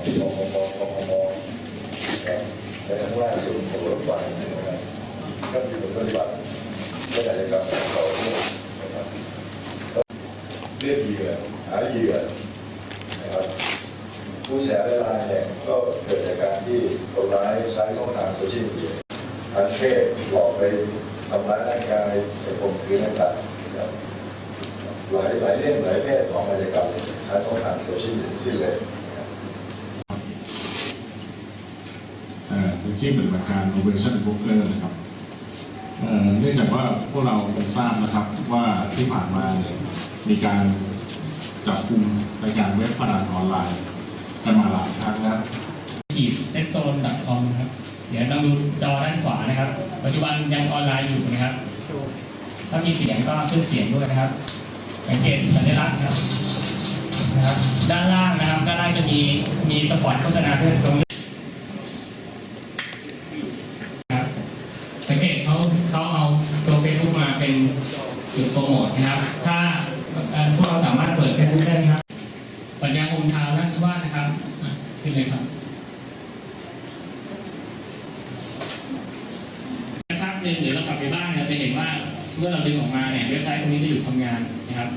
ของกองกองมองแต่ข้างล่างส่วนของรถไฟนะครับก็มีผลปฏิบัติก็ากจะกลับต่อเนื่องนะครับเรียกเหยื่อหาเหยื่อนะครับผู้เสียหรายเนี่ยก็เกิดจากการที่คนร้ายใช้ช่องทางโซเชียลมีเดียทางเพศหลอกไปทำร้ายร่างกายไปข่มขืนต่างๆหลายหลายเรื่องหลายแพทย์ของกิจกรรมใช้ช่องทางโซเชียลมีเดียสิ้นเลย เอ่อเป็นชื่ปฏิบัติการ Operation Broker นะครับเนื่องจากว่าพวกเราคงทราบนะครับว่าที่ผ่านมาเนี่ยมีการจับกลุ่มรายการเว็บพนันออนไลน์ กันมาหลายครั้งแล้วขีด s e x t o n c o m ครับ เดี๋ยวลองดูจอด้านขวานะครับ ปัจจุบันยังออนไลน์อยู่นะครับ ถ้ามีเสียงก็ขึ้นเสียงด้วยนะครับ สังเกตสัญลักษณ์นะครับ ด้านล่างนะครับ ด้านล่างจะมีมีสปอตโฆษณาด้วยตรงนี้ครับ สังเกตเขาเขาเอาตัว Facebook มาเป็น จุดโปรโมทนะครับ ถ้าพวกเราสามารถเปิดเฟซบุ๊กได้ไหมครับปัญญาองค์ชาวน์ท่านคือว่านะครับอะขึ้นเลยครับสักพักหนึ่งเดี๋ยวเรากลับไปบ้านเราจะเห็นว่าเมื่อเราดึงออกมาเนี่ยเว็บไซต์ตรงนี้จะหยุดทำงานนะครับ